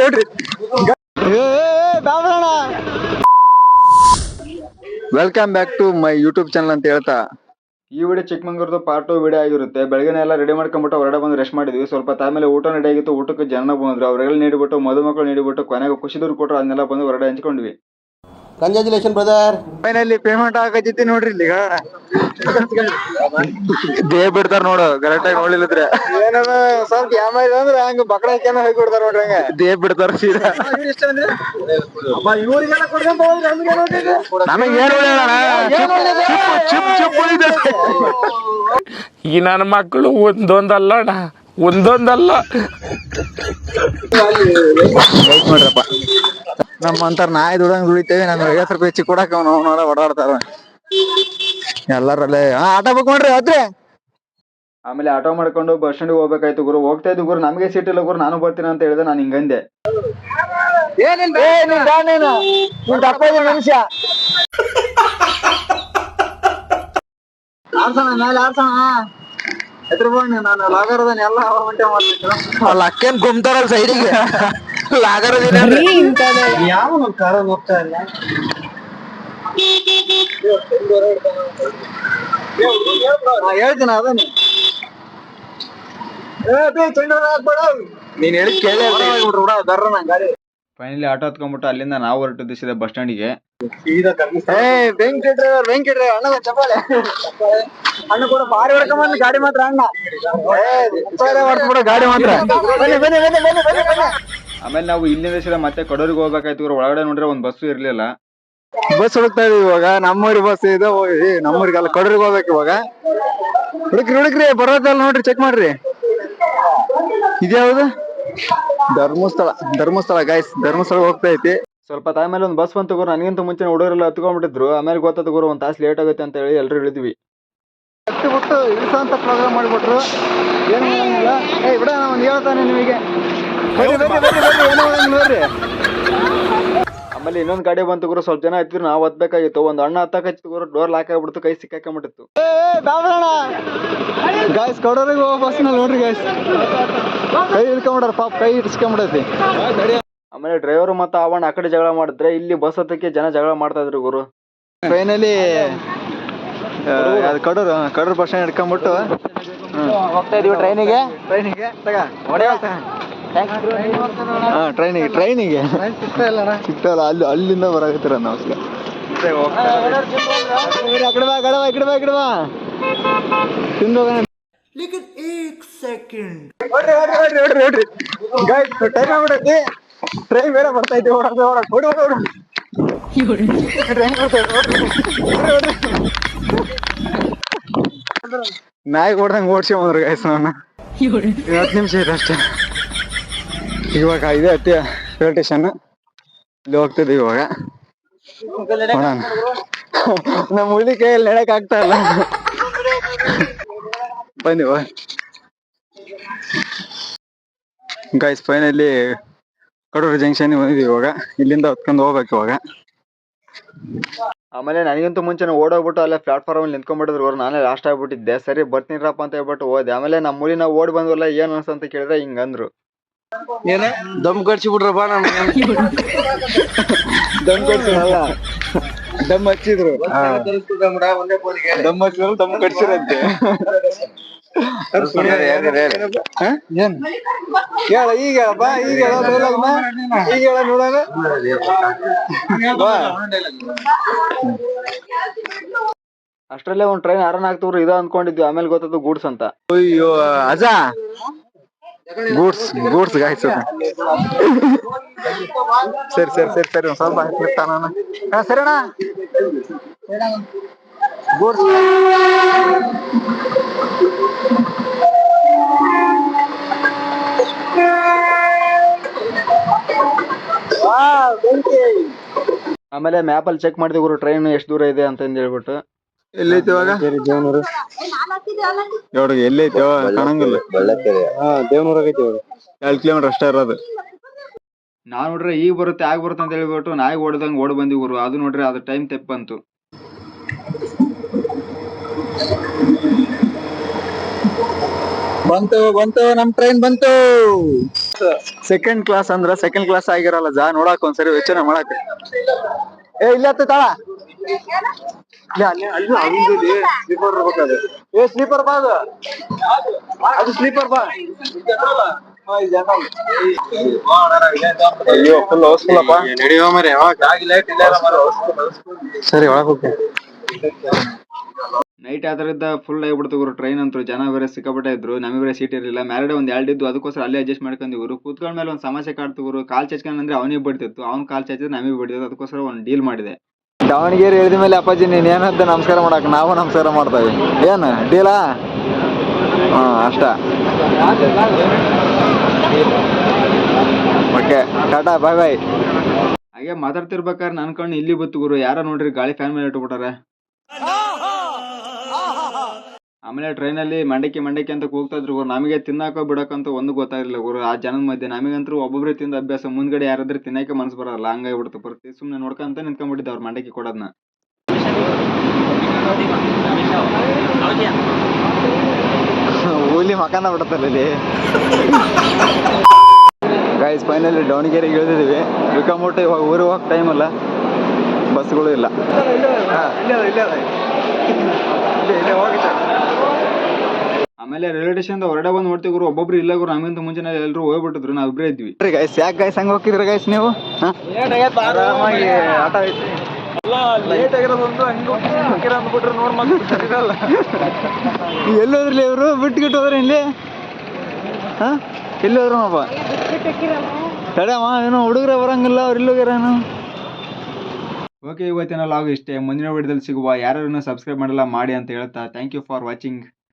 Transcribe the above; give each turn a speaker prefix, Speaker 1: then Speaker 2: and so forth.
Speaker 1: ನೋಡ್ರಿ. ನೋಡ್ರಿ welcome back to my YouTube channel ಅಂತ ಹೇಳ್ತಾ. ಈ ವಿಡಿಯೋ ಚಿಕ್ಕಮಂಗ್ಳೂರ್ದು ಪಾರ್ಟ್ ಟು ವಿಡಿಯೋ ಆಗಿರುತ್ತೆ. ಬೆಳಗ್ಗೆ ಎಲ್ಲ ರೆಡಿ ಮಾಡ್ಕೊಂಡ್ಬಿಟ್ಟು ಹೊರಗಡೆ ಬಂದು ರೆಸ್ಟ್ ಮಾಡಿದ್ವಿ. ಸ್ವಲ್ಪ ತಾಮೇಲೆ ಊಟ ನಡೆಯಾಗಿತ್ತು ಆಗಿತ್ತು. ಊಟಕ್ಕೆ ಜನ ಬಂದ್ರು. ಅವರೆಲ್ಲ ನೀಡಿಬಿಟ್ಟು ಮದುಮಕ್ಕಳು ನೀಡಿಬಿಟ್ಟು ಕೊನೆಗೆ ಖುಷಿದೂರು ಕೊಟ್ಟರು ಅದನ್ನೆಲ್ಲ ಬಂದು ಹೊರಡೆ ಹಂಚ್ಕೊಂಡ್ವಿ.
Speaker 2: ಕಂಗ್ರಾಚುಲೇಷನ್ ಬ್ರದರ್
Speaker 1: ಫೈನಲಿ ಪೇಮೆಂಟ್ ಆಗೈತಿ ನೋಡ್ರಿ ಇಲ್ಲಿ ದೇಹ ಬಿಡ್ತಾರ ನೋಡು ಕರೆಕ್ಟ್ ಆಗಿ ನೋಡ್ಲಿಲ್ಲದ್ರೆ. ಏನದ ಸ್ವಲ್ಪ ಯಾಮಾಯ್ತು ಅಂದ್ರೆ ಹಂಗ ಬಕಡ ಹಾಕ್ಯಾನ ಹೋಗಿ ಬಿಡ್ತಾರ ನೋಡ್ರಿ ಹಂಗ. ದೇಹ ಬಿಡ್ತಾರ ಸೀದಾ. ನಮಗೆ ಏನ್
Speaker 3: ಈ ನನ್ನ ಮಕ್ಕಳು ಒಂದೊಂದಲ್ಲ ಅಣ್ಣ ಒಂದೊಂದಲ್ಲ.
Speaker 1: ನೋಡ್ರಪ್ಪ ನಮ್ಮ ಅಂತಾರ ನಾಯಿ ದುಡಂಗ್ ದುಡಿತೇವೆ ನಾನು ಐವತ್ತು ರೂಪಾಯಿ ಹೆಚ್ಚು ಕೊಡಕ್ ಅವ್ನು ಅವನವರ ಓಡಾಡ್ತಾರ ಎಲ್ಲಾರಲ್ಲೇ ಹಾ ಆಟೋ ಬುಕ್ ಮಾಡ್ರಿ ಅದ್ರೆ ಆಮೇಲೆ ಆಟೋ ಮಾಡ್ಕೊಂಡು ಬಸ್ ಸ್ಟ್ಯಾಂಡ್ ಹೋಗ್ಬೇಕಾಯ್ತು ಗುರು. ಹೋಗ್ತಾ ಇದ್ದು ಗುರು. ನಮಗೆ ಸೀಟ್ ಇಲ್ಲ ಗುರು. ನಾನು ಬರ್ತೀನಿ ಅಂತ ಹೇಳಿದೆ. ನಾನು ಹಿಂಗಂದೆ. ಮನುಷ್ಯ. ಆರ್ಸಣ ಮೇಲೆ ಎದ್ರ ಬಣ್ಣ ನಾನು ಲಾಗರದನ್ನ ಎಲ್ಲ ಹೊಂಟೆ ಮಾಡ್ಬೇಕು
Speaker 2: ಅಲ್ಲ ಅಕ್ಕೇನ್ ಗುಮ್ತಾರಲ್ಲ ಸೈಡಿಗೆ ಲಾಗರದಿನ
Speaker 1: ಯಾವ ಕಾರ ಹೋಗ್ತಾ ಇಲ್ಲ? ಹೇಳ್ತೀನಿ ಅದನ್ನ ನೀನ್. ಹೇಳಿ ಕೇಳಿ ಫೈನಲಿ ಆಟೋ ಹತ್ಕೊಂಡ್ಬಿಟ್ಟು ಅಲ್ಲಿಂದ ನಾವು ಹೊರಟು ದಿಸಿದೆ ಬಸ್ ಸ್ಟ್ಯಾಂಡಿಗೆ ಬೆಂಕಿ ಡ್ರೈವರ್ ಬೆಂಕಿ ಡ್ರೈವರ್ ಅಣ್ಣ ಚಪ್ಪಾಳೆ. ಅಣ್ಣ ಕೂಡ ಬಾರಿ ಹೊಡ್ಕೊಂಡ್ ಗಾಡಿ ಮಾತ್ರ ಅಣ್ಣ. ಹೊಡ್ಸ್ಬಿಡು ಗಾಡಿ ಮಾತ್ರ. ಬನ್ನಿ ಬನ್ನಿ ಬನ್ನಿ ಬನ್ನಿ ಬನ್ನಿ ಬನ್ನಿ. ಆಮೇಲೆ ನಾವು ಇಲ್ಲಿಂದ ಸೀದಾ ಮತ್ತೆ ಕಡೂರಿಗೆ ಹೋಗ್ಬೇಕಾಯ್ತು ಇವ್ರು ಒಳಗಡೆ ನೋಡ್ರೆ ಒಂದ್ ಬಸ್ಸು ಇರ್ಲಿಲ್ಲ. ಬಸ್ ಹುಡುಕ್ತಾ ಇದೀವಿ ಇವಾಗ. ನಮ್ಮೂರಿ ಬಸ್ ಇದೆ ಹೋಗಿ ನಮ್ಮೂರಿಗಲ್ಲ ಕಡೂರಿಗೆ ಹೋಗ್ಬೇಕು ಇವಾಗ. ಹುಡುಕ್ರಿ ಹುಡುಕ್ರಿ ಬರೋದಲ್ಲ ನೋಡ್ರಿ ಚೆಕ್ ಮಾಡ್ರಿ. ಇದ್ಯಾವ್ದು? ಧರ್ಮಸ್ಥಳ ಧರ್ಮಸ್ಥಳ ಗಾಯ್ಸ್ ಧರ್ಮಸ್ಥಳ ಹೋಗ್ತಾ ಐತಿ ಸ್ವಲ್ಪ ತಾಯ್ಮೇಲೆ ಒಂದು ಬಸ್ ಬಂತು ಗುರು. ನನಗಿಂತ ಮುಂಚೆ ಹುಡುಗರೆಲ್ಲ ಹತ್ಕೊಂಡ್ಬಿಟ್ಟಿದ್ರು. ಆಮೇಲೆ ಗೊತ್ತಾಯ್ತು ಗುರು ಒಂದ್ ತಾಸು ಲೇಟ್ ಆಗುತ್ತೆ ಅಂತ ಹೇಳಿ ಎಲ್ಲರೂ ಇಳಿದ್ವಿ ಬಿಟ್ಟು ಇಳಿಸೋಂತ ಪ್ರೋಗ್ರಾಮ್ ಮಾಡಿಬಿಟ್ರು ಏನು ಮಾಡಂಗಿಲ್ಲ ಏ ಬಿಡ ನಾನು ಒಂದು ಹೇಳ್ತಾನೆ ನಿಮಗೆ. ನೋಡ್ರಿ. ಆಮೇಲೆ ಇನ್ನೊಂದು ಗಾಡಿ ಬಂತು ಗುರು ಸ್ವಲ್ಪ ಜನ ಹತ್ತಿದ್ರು ನಾವು ಹತ್ಬೇಕಾಗಿತ್ತು. ಒಂದು ಅಣ್ಣ ಹತ್ತಕ್ಕೆ ಗುರು ಡೋರ್ ಲಾಕ್ ಆಗ್ಬಿಡ್ತು ಕೈ ಸಿಕ್ಕಾಕೊಂಡ್ಬಿಟ್ಟಿತ್ತು. ಗಾಯ್ಸ್ ಕೊಡೋರಿಗೆ ಹೋಗೋ ಬಸ್ ನೋಡ್ರಿ ಗಾಯ್ಸ್ ಕೈ ಹಿಡ್ಕೊಂಬಿಡ್ರ ಪಾಪ ಕೈ ಇಡ್ಸ್ಕೊಂಬಿಡೈತಿ ಆಮೇಲೆ ಡ್ರೈವರ್ ಮತ್ತೆ ಅವಣ್ಣ ಆ ಕಡೆ ಜಗಳ ಮಾಡಿದ್ರೆ ಇಲ್ಲಿ ಬಸ್ ಹತ್ತಕ್ಕೆ ಜನ ಜಗಳ ಮಾಡ್ತಾ ಇದ್ರು ಗುರು. ಫೈನಲಿ ಅದು ಕಡೂರು ಕಡೂರು ಬಸ್ ಸ್ಟ್ಯಾಂಡ್ ಹಿಡ್ಕೊಂಬಿಟ್ಟು
Speaker 2: ಹೋಗ್ತಾ ಇದೀವಿ ಟ್ರೈನಿಗೆ.
Speaker 1: ಟ್ರೈನಿಗೆ ತಗ. ಹಾ ಟ್ರೈನಿಗೆ ಟ್ರೈನಿಗೆ. ಸಿಗ್ತಾಯಿಲ್ಲ ಅಲ್ಲಿ ಅಲ್ಲಿಂದ ಬರಾಕತ್ತೀರ ನಾವು ಅಸಲ ನೋಡ್ರಿ ನೋಡ್ರಿ ನೋಡ್ರಿ ಗಾಯ್ಸ್ ಟೈಮ್ ಆಗ್ಬಿಡೈತಿ ಟ್ರೈನ್ ಬೇರೆ ಬರ್ತಾ ಐತಿ ಓಡೋದು ಓಡೋದು ಓಡಿ ಓಡಿ ಓಡಿ ಟ್ರೈನ್ ಬರ್ತಾ ನಾಯಿ ಓಡ್ದಂಗೆ ಓಡ್ಸ್ಕೊಂಬಂದ್ರು ಗೈಸ್ ನಾನು ಹತ್ತು ನಿಮಿಷ ಇದೆ ಅಷ್ಟೇ. ಇವಾಗ ಇದೆ ಹತ್ತಿ ರೈಲ್ವೆ ಸ್ಟೇಷನ್ ಇಲ್ಲಿ ಹೋಗ್ತಿದ್ದೀವಿ ಇವಾಗ. ನೋಡೋಣ. ನಮ್ಮ ಹುಲಿ ಕೈಯಲ್ಲಿ ನಡಕ್ ಆಗ್ತಾ ಇಲ್ಲ. ಬನ್ನಿ ಗೈಸ್ ಫೈನಲಿ ಕಡೂರು ಜಂಕ್ಷನ್ ಬಂದಿದ್ವಿ ಇವಾಗ. ಇಲ್ಲಿಂದ ಹೊತ್ಕೊಂಡು ಹೋಗ್ಬೇಕು ಇವಾಗ. ಆಮೇಲೆ ನನಗಂತೂ ಮುಂಚೆ ಓಡೋಗ್ಬಿಟ್ಟು ಅಲ್ಲೇ ಪ್ಲಾಟ್ಫಾರ್ಮ್ ಅಲ್ಲಿ ನಿಂತ್ಕೊಂಡ್ಬಿಟ್ಟಿದ್ರು ಅವ್ರು ನಾನೇ ಲಾಸ್ಟ್ ಆಗಿಬಿಟ್ಟಿದ್ದೆ. ಸರಿ ಬರ್ತೀನಿರಪ್ಪ ಅಂತ ಹೇಳ್ಬಿಟ್ಟು ಹೋದೆ. ಆಮೇಲೆ ನಮ್ಮ ಮೂಲಿ ನಾವು ಓಡಿ ಬಂದ್ವಲ್ಲ ಏನು ಅನ್ಸ ಅಂತ ಕೇಳಿದ್ರೆ ಹಿಂಗಂದ್ರು.
Speaker 2: ಏನ? ದಮ್ ಕಡ್ಸಿ ಬಿಡ್ರಪ್ಪ ನಾನು
Speaker 1: ದಮ್ ಕಡ್ಸಿರಲ್ಲ ದಮ್ ಹಚ್ಚಿದ್ರು. ದಮ್ ಹಚ್ಚಿದ್ರು ದಮ್ ಕಡ್ಸಿರಂತೆ? ಏನ್ ಹೇಳ ಈಗ ಹೇಳ. ಬಾ ಈಗ ಬಾ. ಈಗ ಹೇಳ ನೋಡೋಣ. ಬಾ. ಅಷ್ಟ್ರಲ್ಲೇ ಒಂದ್ ಟ್ರೈನ್ ಆರನ್ ಆಗ್ತವ್ರು ಇದ ಅನ್ಕೊಂಡಿದ್ವಿ. ಆಮೇಲೆ ಗೊತ್ತದ್ದು ಗೂಡ್ಸ್ ಅಂತ. ಅಯ್ಯೋ ಅಜ. ಗೂಡ್ಸ್ ಗೂಡ್ಸ್ ಗಾಯ್ಸ್ ಸರಿ ಸರಿ ಸರಿ ಸರಿ ಒಂದ್ ಸ್ವಲ್ಪ ಸರಿ ಅಣ್ಣ. ಗೂಡ್ಸ್ ಆಮೇಲೆ ಮ್ಯಾಪ್ ಅಲ್ಲಿ ಚೆಕ್ ಮಾಡಿದ ಗುರು ಟ್ರೈನ್ ಎಷ್ಟು ದೂರ ಇದೆ ಅಂತ ಹೇಳ್ಬಿಟ್ಟು. ಎಲ್ಲೈತಿ ಇವಾಗ? ದೇವನೂರು. ಇವಾಗ? ಎಲ್ಲೈತಿ ಕಾಣಂಗಿಲ್ಲ. ದೇವನೂರಾಗ ಐತಿ ಇವಾಗ. ಎರಡು ಕಿಲೋಮೀಟರ್ ಅಷ್ಟೇ ಇರೋದು. ನಾವ್ ನೋಡ್ರಿ ಈಗ ಬರುತ್ತೆ ಆಗ ಬರುತ್ತೆ ಅಂತ ಹೇಳ್ಬಿಟ್ಟು ನಾಯಿ ಓಡ್ದಂಗ್ ಓಡ್ ಬಂದಿ ಗುರು. ಅದು ನೋಡ್ರಿ ಅದು ಟೈಮ್ ತೆಪ್ಪ ಬಂತು. ಬಂತು ಬಂತು ನಮ್ ಟ್ರೈನ್ ಬಂತು. ಸೆಕೆಂಡ್ ಕ್ಲಾಸ್ ಅಂದ್ರ ಸೆಕೆಂಡ್ ಕ್ಲಾಸ್ ಆಗಿರಲ್ಲ ಜಾ ನೋಡಾಕ ಒಂದ್ಸರಿ ಯೋಚನೆ ಮಾಡಾಕ. ಏ ಇಲ್ಲ ತಾಳ. ಸ್ಲೀಪರ್ ಏ ಸ್ಲೀಪರ್ ಬಾ ಅದು. ಅದು ಸ್ಲೀಪರ್ ಬಾ. ಅಯ್ಯೋ ಫುಲ್ ನಡೆಯುವ ಮರೆ ಸರಿ ಒಳಗೆ ಹೋಗ್ತೀನಿ. ನೈಟ್ ಆದ್ರಿಂದ ಫುಲ್ ಆಗಿಬಿಡ್ತು ಗುರು. ಟ್ರೈನ್ ಅಂತೂ ಜನ ಬೇರೆ ಸಿಕ್ಕಾಪಟ್ಟೆ ಇದ್ರು. ನಮಗೆ ಬೇರೆ ಸೀಟ್ ಇರಲಿಲ್ಲ. ಮ್ಯಾರಡೆ ಒಂದು ಎರಡು ಇದ್ದು ಅದಕ್ಕೋಸ್ಕರ ಅಲ್ಲೇ ಅಡ್ಜಸ್ಟ್ ಮಾಡ್ಕೊಂಡು ಗುರು. ಕೂತ್ಕೊಂಡ ಮೇಲೆ ಒಂದು ಸಮಸ್ಯೆ ಕಾಡ್ತು ಗುರು. ಕಾಲ್ ಚಚ್ಕೊಂಡ್ ಅಂದ್ರೆ ಅವನಿಗೆ ಬಿಡ್ತಿತ್ತು. ಅವ್ನು ಕಾಲ್ ಚಚ್ಚಿದ್ರೆ ನಮಗೆ ಬಿಡ್ತಿತ್ತು. ಅದಕ್ಕೋಸ್ಕರ ಒಂದು ಡೀಲ್ ಮಾಡಿದೆ. ದಾವಣಗೆರೆ ಇಳಿದ ಮೇಲೆ ಅಪ್ಪಾಜಿ ನೀನ್ ಏನಂತ ನಮಸ್ಕಾರ ಮಾಡಕ್ ನಾವು ನಮಸ್ಕಾರ ಮಾಡ್ತೇವೆ ಏನು ಡೀಲಾ ಹಾಂ ಅಷ್ಟ. ಓಕೆ ಟಾಟಾ ಬಾಯ್ ಬಾಯ್ ಹಾಗೆ ಮಾತಾಡ್ತಿರ್ಬೇಕಾದ್ರೆ ನನ್ ಕಣ್ಣು ಇಲ್ಲಿ ಬತ್ತು ಗುರು. ಯಾರ ನೋಡ್ರಿ ಗಾಳಿ ಫ್ಯಾನ್ ಮೇಲೆ ಇಟ್ಬಿಟ್ಟಾರೆ. ಆಮೇಲೆ ಟ್ರೈನಲ್ಲಿ ಮಂಡಕ್ಕಿ ಮಂಡಕ್ಕಿ ಅಂತ ಕೂಗ್ತಾ ಇದ್ರು. ಗುರು ನಮಗೆ ತಿನ್ನಕೋ ಬಿಡಕ್ಕಂತ ಒಂದು ಗೊತ್ತಾಗಿರ್ಲಿಲ್ಲ ಗುರು. ಆ ಜನದ ಮಧ್ಯೆ ನಮಗಂತೂ ಒಬ್ಬೊಬ್ಬರೇ ತಿಂದ ಅಭ್ಯಾಸ ಮುಂದ್ಗಡೆ ಯಾರಾದ್ರೂ ತಿನ್ನಕ್ಕೆ ಮನಸ್ಸು ಬರಲ್ಲ. ಹಂಗಾಗ್ಬಿಡ್ತು ಬರ್ತಿ ಸುಮ್ಮನೆ ನೋಡ್ಕೊಂತ ನಿಂತ್ಕೊಂಡ್ಬಿಟ್ಟಿದ್ದೆ ಅವ್ರು ಮಂಡಕ್ಕಿ ಕೊಡೋದನ್ನ ಹುಲಿ ಮಕಾನ ಬಿಡುತ್ತಲ್ಲ ಇಲ್ಲಿ. ಗೈಸ್ ಫೈನಲಿ ದಾವಣಗೆರೆಗೆ ಇಳಿದಿದ್ದೀವಿ. ವಿಕಮೂಟ ಇವಾಗ ಊರಿಗೆ ಹೋಗಕ್ಕೆ ಟೈಮ್ ಅಲ್ಲ ಬಸ್ಗಳು ಇಲ್ಲ. ಆಮೇಲೆ ರೈಲ್ವೆ ಸ್ಟೇಷನ್ ಹೊರಡೆ ಬಂದು ನೋಡ್ತೀವಿ ಗುರು. ಒಬ್ಬೊಬ್ರು ಇಲ್ಲ ಗುರು. ನಮಗಿಂತ ಮುಂಚೆ ಎಲ್ಲರೂ ಹೋಗ್ಬಿಟ್ಟಿದ್ರು. ನಾವು ಇಬ್ಬರೇ ಇದ್ವಿ. ಗೈಸ್ ಯಾಕೆ ಗೈಸ್ ಹಂಗೆ ಹೋಗಿದ್ರಿ ಗೈಸ್ ನೀವು? ಆರಾಮಾಗಿ ಆಟ ಐತಿ ಲೇಟ್ ಆಗಿರೋದೊಂದು ಹಂಗೆ ಅಂದ್ಬಿಟ್ರೆ ನೋಡ್ ಎಲ್ಲೋದ್ರಲ್ಲಿ ಇವರು ಬಿಟ್ಟು ಗಿಟ್ಟು ಹೋದ್ರೆ ಇಲ್ಲಿ? ಹಾ? ಎಲ್ಲಿ ಹೋದ್ರು ಅಪ್ಪ ತಡಮ್ಮ ಏನೋ ಹುಡುಗರ ಬರಂಗಿಲ್ಲ ಅವ್ರು ಇಲ್ಲಿ ಹೋಗ್ಯಾರೇನು ಓಕೆ ಇವತ್ತಿನ ಲಾಗ್ ಇಷ್ಟೇ. ಮುಂದಿನ ವಿಡಿಯೋದಲ್ಲಿ ಸಿಗುವ ಯಾರು ಸಬ್ಸ್ಕ್ರೈಬ್ ಮಾಡಲ್ಲ ಮಾಡಿ ಅಂತ ಹೇಳ್ತಾ. Thank you for watching